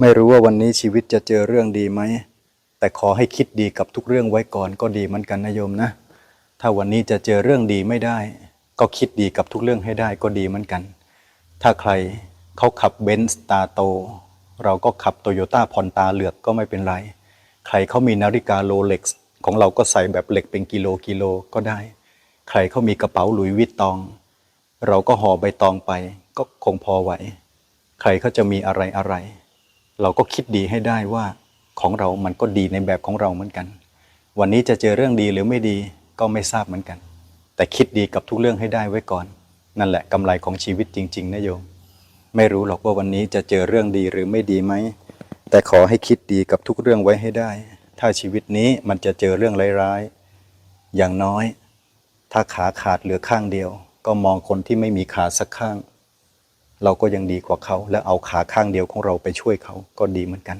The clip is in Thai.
ไม่รู้ว่าวันนี้ชีวิตจะเจอเรื่องดีไหม แต่ขอให้คิดดีกับทุกเรื่องไว้ก่อนก็ดีเหมือนกันนะโยมนะ ถ้าวันนี้จะเจอเรื่องดีไม่ได้ ก็คิดดีกับทุกเรื่องให้ได้ก็ดีเหมือนกัน ถ้าใครเขาขับเบนซ์ตาโต เราก็ขับโตโยต้าพอนตาเหลือกก็ไม่เป็นไร ใครเขามีนาฬิกาโรเล็กซ์ของเราก็ใส่แบบเหล็กเป็นกิโลกิโลก็ได้ ใครเขามีกระเป๋าหลุยวิตตอง เราก็ห่อใบตองไปก็คงพอไหว ใครเขาจะมีอะไรอะไร เราก็คิดดีให้ได้ว่าของเรามันก็ดีในแบบของเราเหมือนกัน วันนี้จะเจอเรื่องดีหรือไม่ดีก็ไม่ทราบเหมือนกัน แต่คิดดีกับทุกเรื่องให้ได้ไว้ก่อน นั่นแหละกำไรของชีวิตจริง ๆนะโยม ไม่รู้หรอกว่าวันนี้จะเจอเรื่องดีหรือไม่ดีไหม แต่ขอให้คิดดีกับทุกเรื่องไว้ให้ได้ ถ้าชีวิตนี้มันจะเจอเรื่องร้ายๆอย่างน้อย ถ้าขาขาดเหลือข้างเดียว ก็มองคนที่ไม่มีขาสักข้าง เราก็ยังดีกว่าเขา และเอาขาข้างเดียวของเราไปช่วยเขาก็ดีเหมือนกัน